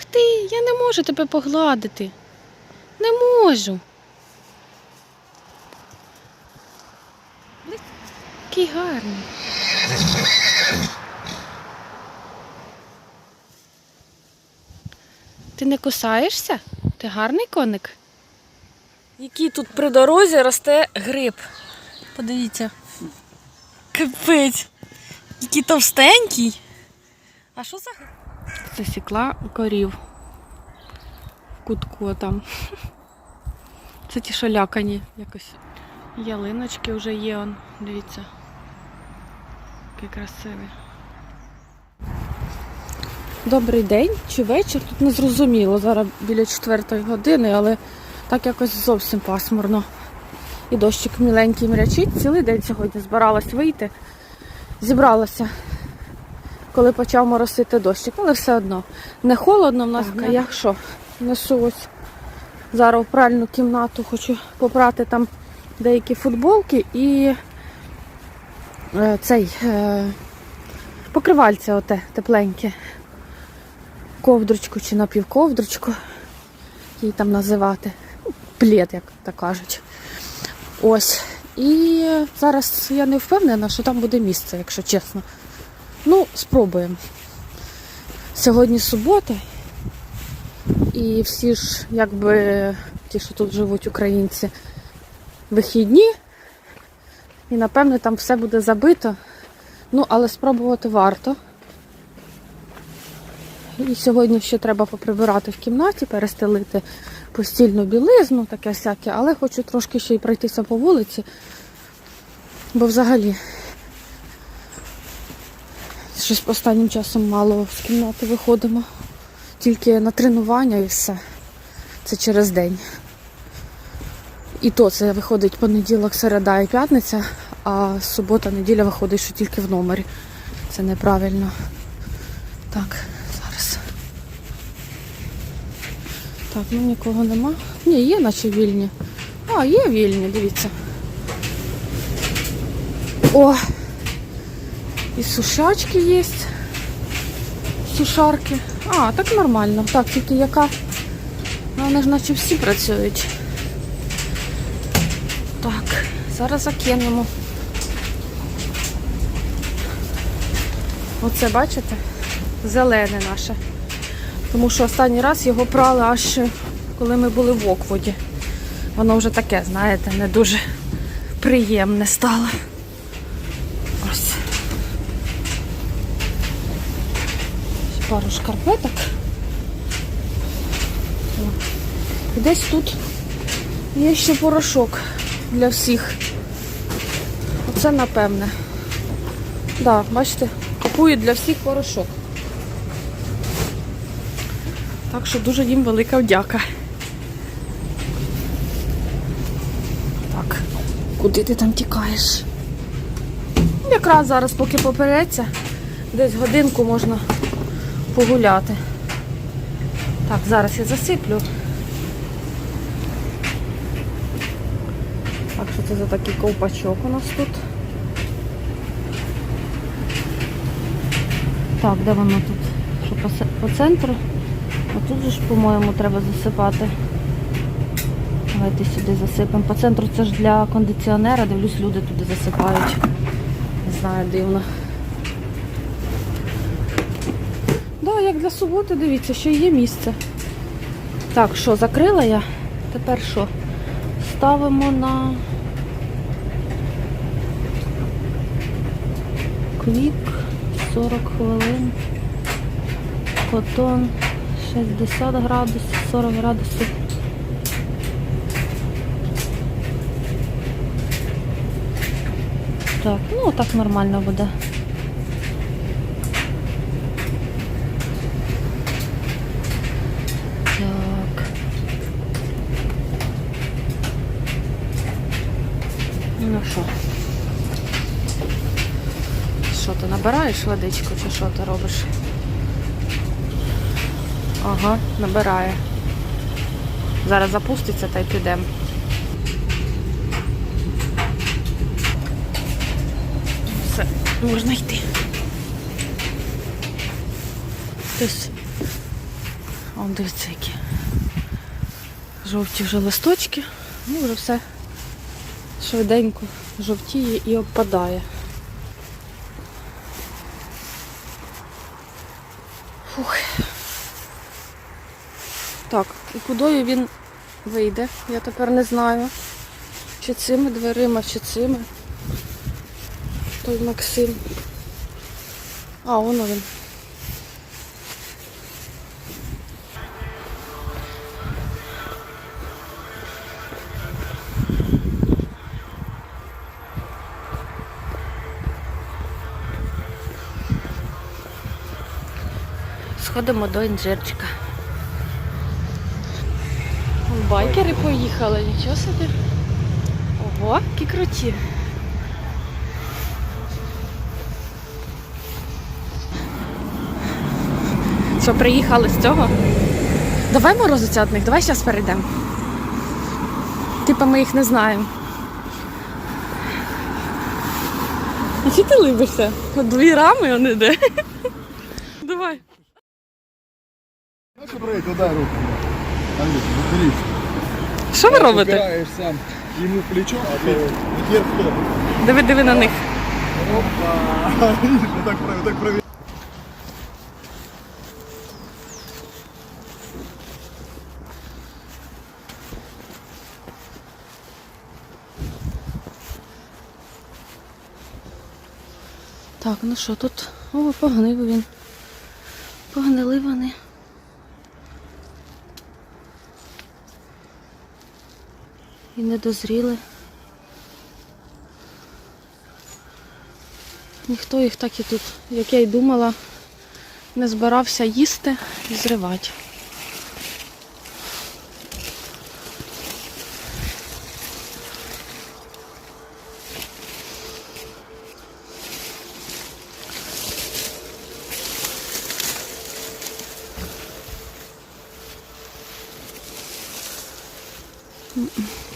Ух ти, я не можу тебе погладити. Не можу. Який гарний. Ти не кусаєшся? Ти гарний коник? Який тут при дорозі росте гриб. Подивіться. Капець. Який товстенький. А що за гриб? Засікла корів в кутку там. Це ті, що лякані якось. Ялиночки вже є, он, дивіться. Який красивий. Добрий день чи вечір? Тут не зрозуміло. Зараз біля четвертої години, але так якось зовсім пасмурно. І дощик міленький мрячить. Цілий день сьогодні збиралась вийти. Зібралася, коли почав моросити дощик, але все одно. Не холодно в нас, а я що? Несу ось зараз в пральну кімнату, хочу попрати там деякі футболки і е, цей е, покривальце оте тепленьке. Ковдрочку чи напівковдрочку, її там називати. Плід, як так кажуть. Ось. І зараз я не впевнена, що там буде місце, якщо чесно. Ну, спробуємо. Сьогодні субота, і всі ж, якби ті, що тут живуть українці, вихідні. І напевне там все буде забито. Ну, але спробувати варто. І сьогодні ще треба поприбирати в кімнаті, перестелити постільну білизну, таке всяке, але хочу трошки ще й пройтися по вулиці, бо взагалі щось останнім часом мало з кімнати виходимо. Тільки на тренування і все. Це через день. І то це виходить понеділок, середа і п'ятниця, а субота, неділя виходить, що тільки в номері. Це неправильно. Так, зараз. Так, ну нікого нема. Ні, є наче вільні. А, є вільні, дивіться. О! І сушачки є. Сушарки. А, так нормально. Так, тільки яка. Ну, вони ж наче всі працюють. Так, зараз закинемо. Оце бачите? Зелене наше. Тому що останній раз його прали аж коли ми були в Окводі. Воно вже таке, знаєте, не дуже приємне стало. Ось. Ще Пару шкарпеток. І десь тут є ще порошок для всіх. Оце напевне. Так, да, бачите, купують для всіх порошок. Так що дуже їм велика вдяка. Так, куди ти там тікаєш? Якраз зараз, поки попереться, десь годинку можна погуляти. Так, зараз я засиплю. Так, що це за такий ковпачок у нас тут? Так, де воно тут? Що по, центру? А тут же ж, по-моєму, треба засипати. Давайте сюди засипемо. По центру це ж для кондиціонера, дивлюсь, люди туди засипають. Не знаю, дивно. Да, як для суботи, дивіться, ще є місце. Так, що, закрила я? Тепер що? Ставимо на квік 40 хвилин. Котон 60 градусів, 40 градусів. Так, ну так нормально буде. Так. Ну що? Що ти набираєш водичку чи що ти робиш? Ага, набирає. Зараз запуститься та й підемо. Все, можна йти. Хтось он дивіться, які жовті вже листочки. Ну, вже все швиденько жовтіє і обпадає. Так, і кудою він вийде, я тепер не знаю. Чи цими дверима, чи цими. Той Максим. А, воно він. Сходимо до інжирчика. Байкери поїхали, нічого собі. Ого, які круті. Що, приїхали з цього? Давай морозиться одних, давай зараз перейдемо. Типа ми їх не знаємо. А чи ти либишся? Дві рами он іде. Давай. Как брать, дай руку. Андрюш, заберись. Що ви робите? Сам ему в плечо, а то вверх кто? Диви, диви на них. Опа! Так так правильно. Так, ну що тут? О, погнив він. Погнили вони. І не дозріли. Ніхто їх так і тут, як я й думала, не збирався їсти і зривати.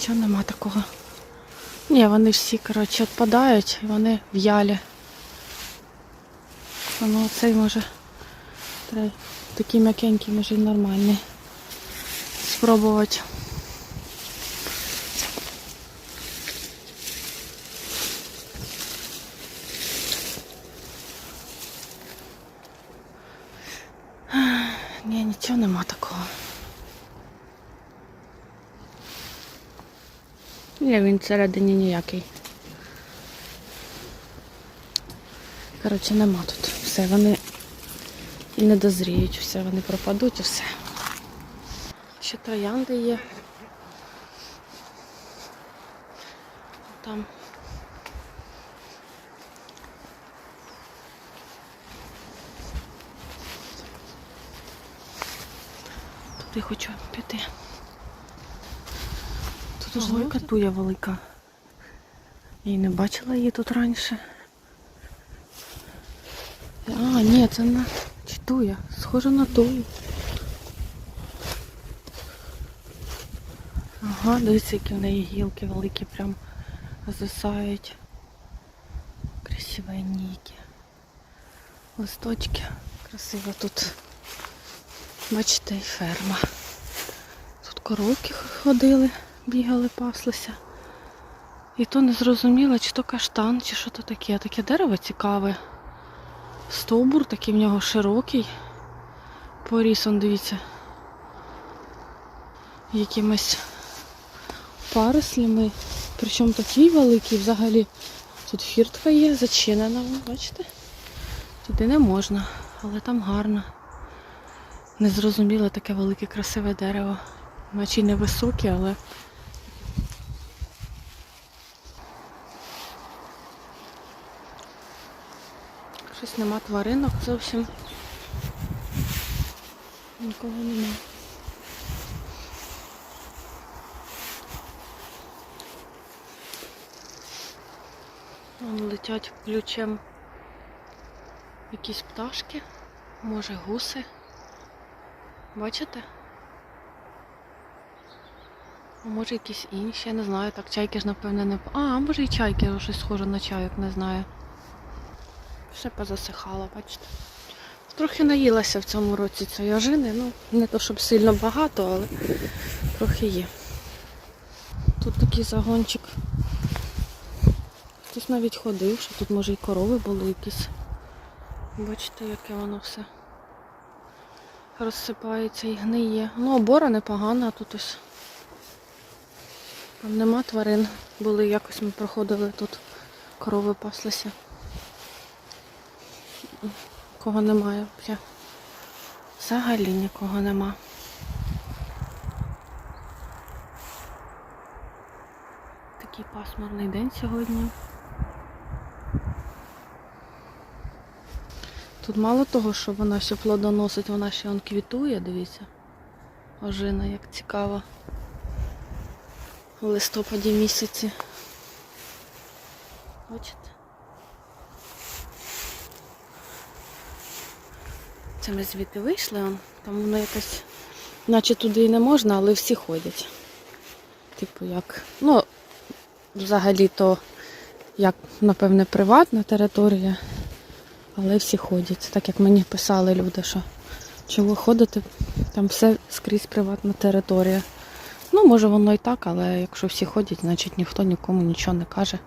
Чого нема такого? Ні, вони всі, коротше, відпадають, і вони в'ялі. Ну цей може такий м'якенький, може нормальний. Спробувати. Ні, нічого нема такого. Ні, він всередині ніякий. Коротше, нема тут. Все, вони і не дозріють, все, вони пропадуть і все. Ще троянди є. Там. Туди хочу піти. Тут велика туя велика. Я й не бачила її тут раніше. А, ні, це на чи туя. Схоже на тую. Ага, дивіться, які в неї гілки великі, прям звисають. Красивенькі. Листочки. Красиво тут. Бачите, і ферма. Тут коровки ходили, бігали, паслися. І то не зрозуміло, чи то каштан, чи що то таке. Таке дерево цікаве. Стовбур такий в нього широкий. Поріс, он, дивіться. Якимись парослями. Причому такий великий взагалі. Тут фіртка є, зачинена, бачите? Туди не можна, але там гарно. Незрозуміле таке велике красиве дерево. Наче невисоке, але щось нема тваринок зовсім. Нікого нема. Вон летять ключем якісь пташки, може гуси. Бачите? А може якісь інші, я не знаю, так чайки ж напевне не... А, може і чайки щось схоже на чайок, не знаю. Все позасихало, бачите. Трохи наїлася в цьому році цієї ожини. Ну, не то щоб сильно багато, але трохи є. Тут такий загончик. Хтось навіть ходив, що тут може і корови були якісь. Бачите, яке воно все розсипається і гниє. Ну, обора непогана, тут ось. Там нема тварин. Були якось ми проходили тут, корови паслися. Кого немає взагалі. Взагалі нікого нема. Такий пасмурний день сьогодні. Тут мало того, що вона ще плодоносить, вона ще он квітує, дивіться. Ожина, як цікаво. В листопаді місяці. Бачите? Це ми звідти вийшли, там воно якось, наче туди і не можна, але всі ходять. Типу як, ну, взагалі-то, як, напевне, приватна територія, але всі ходять. Так як мені писали люди, що чого ходити, там все скрізь приватна територія. Ну, може воно і так, але якщо всі ходять, значить ніхто нікому нічого не каже.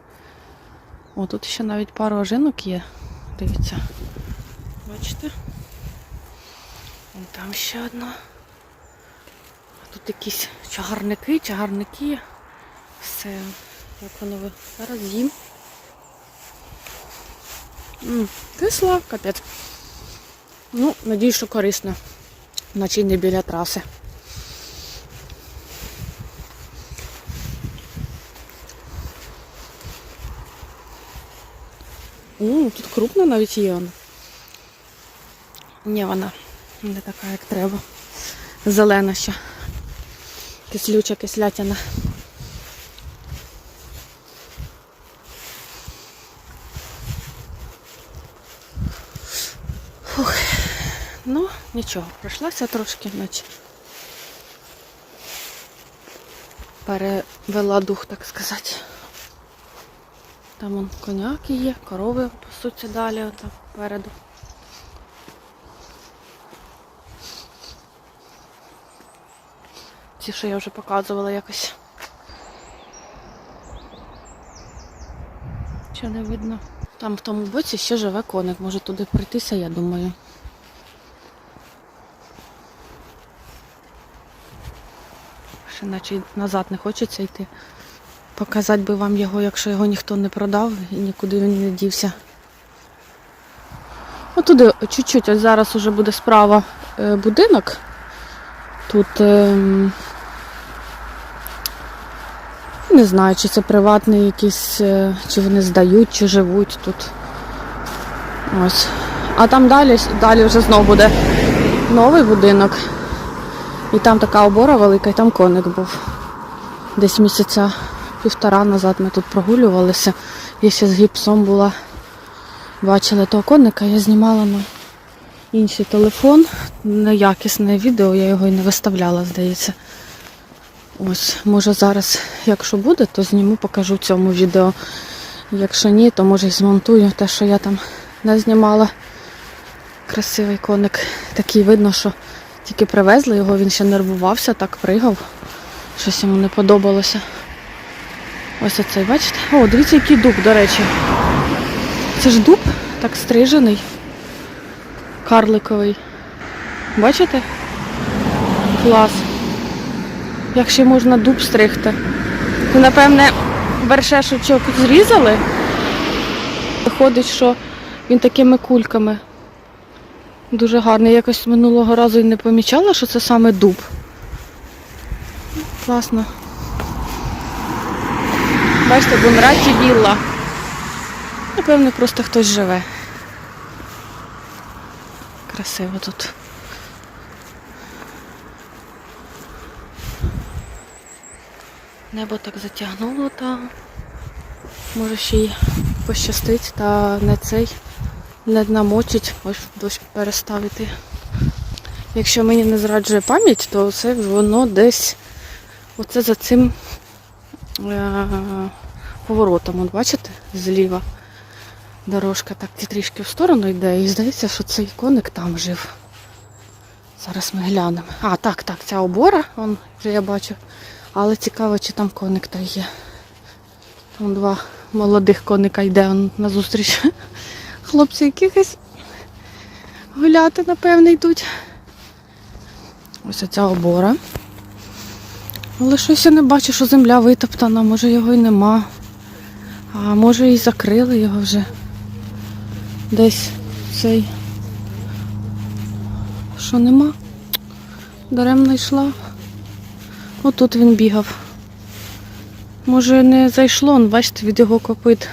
О, тут ще навіть пару ожинок є. Дивіться. Бачите? Вон там ще одна. А тут якісь чагарники, чагарники. Все. Як воно ви зараз їм. М, Кисла, капець. Ну, надію, що корисно. Й не біля траси. М, тут крупна навіть є вона. Ні, вона не така, як треба. Зелена ще. Кислюча, кислятяна. Фух. Ну, нічого, пройшлася трошки, наче. Перевела дух, так сказати. Там вон коняки є, корови пасуться далі, отам попереду. Ці, що я вже показувала якось. Що не видно? Там в тому боці ще живе коник, може туди пройтися, я думаю. Ще наче назад не хочеться йти. Показати би вам його, якщо його ніхто не продав і нікуди він не дівся. Отуди чуть-чуть, ось зараз уже буде справа е, будинок. Тут ем, не знаю, чи це приватний якийсь, е, чи вони здають, чи живуть тут. Ось. А там далі, далі вже знов буде новий будинок. І там така обора велика, і там коник був. Десь місяця півтора назад ми тут прогулювалися. Я ще з гіпсом була. Бачили того коника, я знімала на інший телефон. Неякісне відео, я його і не виставляла, здається. Ось, може зараз, якщо буде, то зніму, покажу в цьому відео. Якщо ні, то може й змонтую те, що я там не знімала. Красивий коник. Такий видно, що тільки привезли його, він ще нервувався, так пригав. Щось йому не подобалося. Ось оцей, бачите? О, дивіться, який дуб, до речі. Це ж дуб, так стрижений. Карликовий. Бачите? Клас. Як ще можна дуб стригти? Це, напевне, вершешечок зрізали. Виходить, що він такими кульками. Дуже гарний. Якось минулого разу і не помічала, що це саме дуб. Класно. Бачите, Бунраті вілла. Напевно, просто хтось живе. Красиво тут. Небо так затягнуло там. Може ще й пощастить та не цей не намочить, ось дощ переставити. Якщо мені не зраджує пам'ять, то це воно десь оце за цим е- поворотом, от бачите, зліва. Дорожка так трішки в сторону йде, і здається, що цей коник там жив. Зараз ми глянемо. А, так, так, ця обора, он вже я бачу. Але цікаво, чи там коник той є. Там два молодих коника йде он назустріч. Хлопці якихось гуляти, напевне, йдуть. Ось оця обора. Але щось я не бачу, що земля витоптана, може його й нема. А може і закрили його вже. Десь цей. Що нема? Даремно йшла. Отут він бігав. Може не зайшло, он, бачите, від його копит.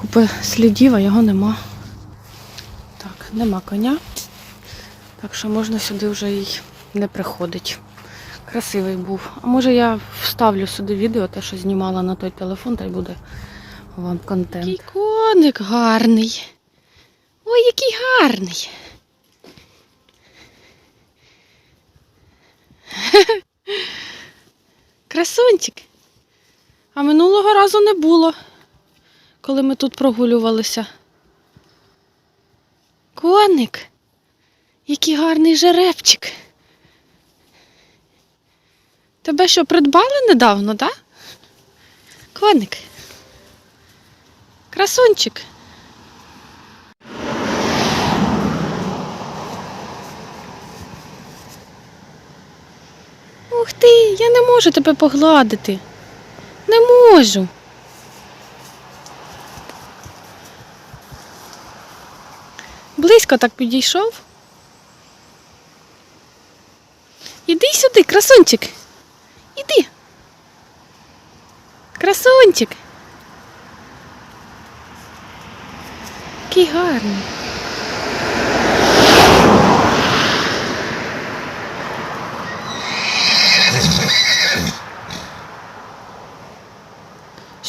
Купи слідів, а його нема. Так, нема коня. Так що можна сюди вже й не приходить. Красивий був. А може я вставлю сюди відео, те, що знімала на той телефон, та й буде вам контент. Який коник гарний. Ой, який гарний. Красунчик. А минулого разу не було, коли ми тут прогулювалися. Коник. Який гарний жеребчик. Тебе що, придбали недавно, так? Да? Коник. Красунчик. Ух ти, я не можу тебе погладити. Не можу. Близько так підійшов. Іди сюди, красунчик. Іди. Красунчик. Який гарний.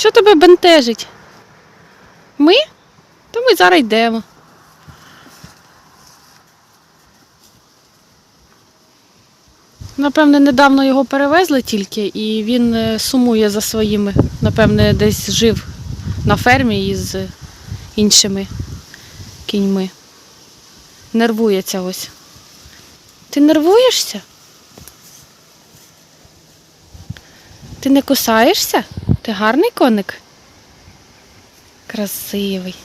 Що тебе бентежить? Ми? То ми зараз йдемо. Напевне, недавно його перевезли тільки, і він е, сумує за своїми. Напевне, десь жив на фермі із іншими кіньми. Нервується ось. Ти нервуєшся? Ти не кусаєшся? Ти гарний коник? Красивий.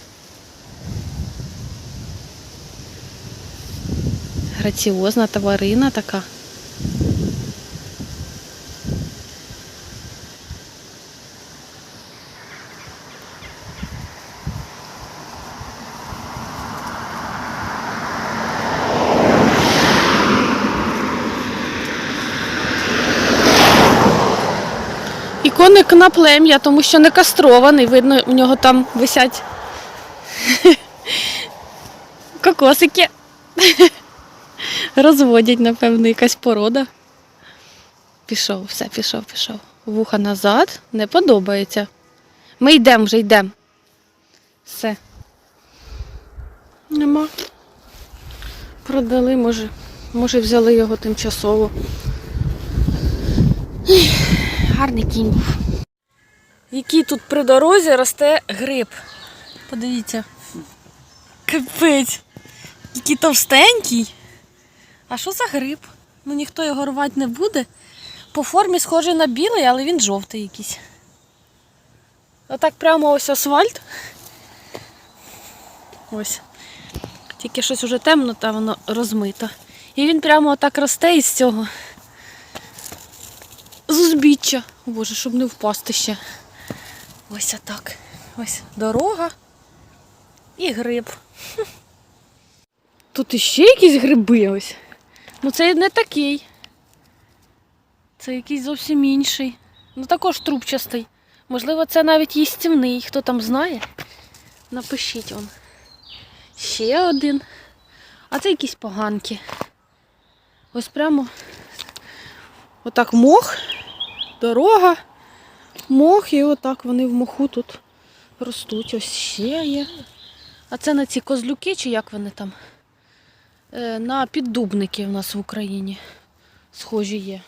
Граціозна тварина така. І коник на плем'я, тому що не кастрований. Видно, у нього там висять кокосики. Розводять, напевно, якась порода. Пішов, все, пішов, пішов. Вуха назад, не подобається. Ми йдемо вже йдемо. Все. Нема. Продали, може. Може, взяли його тимчасово. Гарний кінь був. Який тут при дорозі росте гриб. Подивіться. Капець. Який товстенький. А що за гриб? Ну ніхто його рвати не буде. По формі схожий на білий, але він жовтий якийсь. Отак прямо ось асфальт. Ось. Тільки щось уже темно, та воно розмито. І він прямо отак росте із цього. З узбіччя. Боже, щоб не впасти ще. Ось отак. Ось дорога і гриб. Тут іще якісь гриби ось. Ну це не такий. Це якийсь зовсім інший. Ну також трубчастий. Можливо, це навіть їстівний. Хто там знає? Напишіть он. Ще один. А це якісь поганки. Ось прямо Отак мох, дорога, мох, і отак вони в моху тут ростуть. Ось ще є. А це на ці козлюки, чи як вони там? Е, на піддубники в нас в Україні схожі є.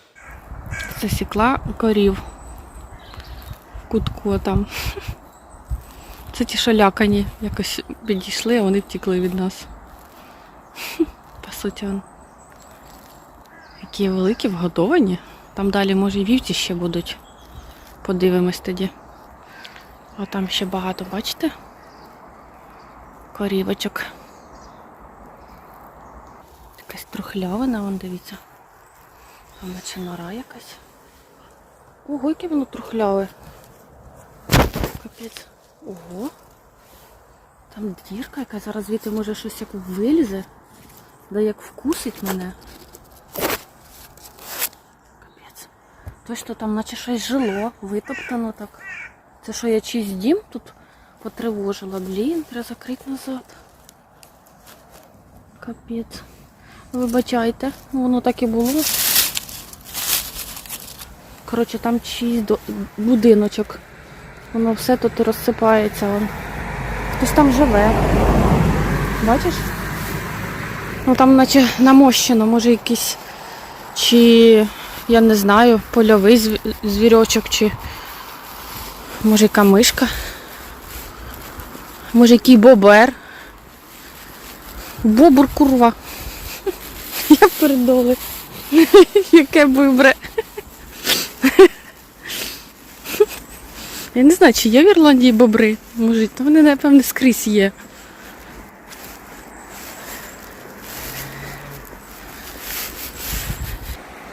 Засікла корів в кутку там. Це ті, що лякані, якось підійшли, а вони втікли від нас. По суті, он. Які великі, вгодовані. Там далі, може, і вівці ще будуть. Подивимось тоді. А там ще багато, бачите? Корівочок. Якась трухлявина, вон дивіться. А наче нора якась. Ого, яке воно трухляве. Капець. Ого. Там дірка яка зараз звідти може щось як вилізе. Да як вкусить мене. Капець. Точно там наче щось жило, витоптано так. Це що я чийсь дім тут потривожила. Блін, треба закрити назад. Капець. Вибачайте, воно так і було. Коротше, там чийсь до- будиночок. Воно все тут розсипається. Вон. Хтось там живе. Бачиш? Ну там наче намощено, може якийсь чи я не знаю, польовий звірочок, чи може яка мишка. Може який бобер. Бобур курва. Я передоли. Яке вибре. Я не знаю, чи є в Ірландії бобри. Може, то вони, напевне, скрізь є.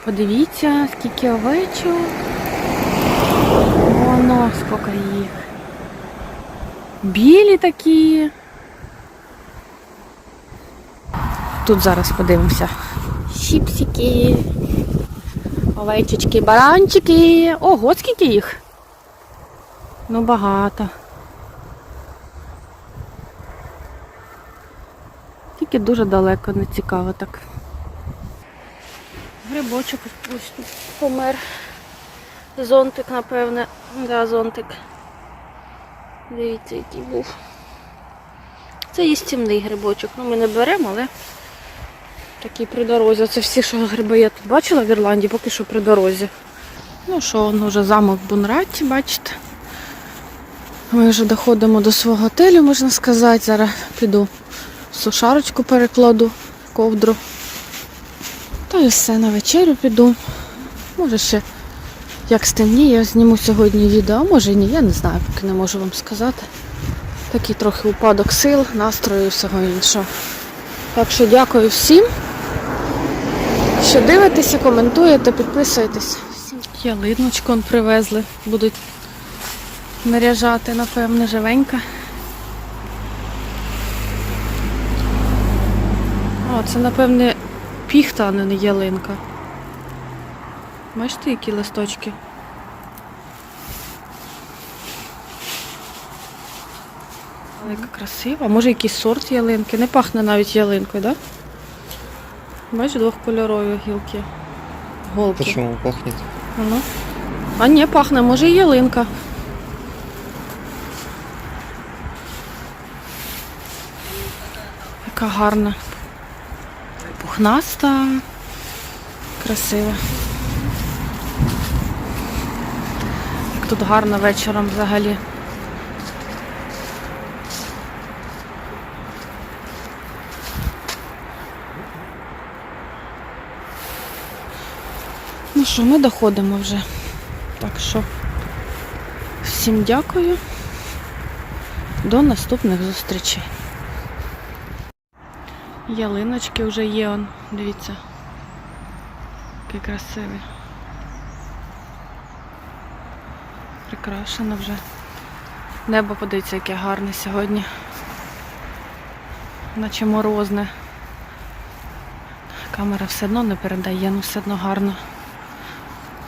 Подивіться, скільки овечок. Воно, скільки їх. Білі такі. Тут зараз подивимося. Щіпсики, овечечки, баранчики. Ого, скільки їх. Ну, багато. Тільки дуже далеко, не цікаво так. Грибочок ось помер. Зонтик, напевне. Да, зонтик. Дивіться, який був. Це їстівний грибочок. Ну, ми не беремо, але такий при дорозі. Це всі, що гриби я тут бачила в Ірландії, поки що при дорозі. Ну що, он вже замок Бунраті, бачите. Ми вже доходимо до свого готелю, можна сказати. Зараз піду сушарочку перекладу, ковдру. Та і все, на вечерю піду. Може ще як стемніє, я зніму сьогодні відео, а може ні, я не знаю, поки не можу вам сказати. Такий трохи упадок сил, настрою і всього іншого. Так що дякую всім, що дивитеся, коментуєте, підписуєтесь. Ялиночку привезли, будуть наряжати, напевне, живенька. О, це, напевне, піхта, а не ялинка. Бачите, які листочки? Але яка красива. Може якийсь сорт ялинки. Не пахне навіть ялинкою, так? Да? Бачиш, двохкольорові гілки. Голки. Почему пахнет? Ну. А ні, пахне, може і ялинка. Яка гарна. Пухнаста. Красива. Як тут гарно вечором взагалі. Ну що, ми доходимо вже. Так що всім дякую. До наступних зустрічей. Ялиночки вже є, он, дивіться. Який красивий. Прикрашено вже. Небо подивіться, яке гарне сьогодні. Наче морозне. Камера все одно не передає, ну все одно гарно.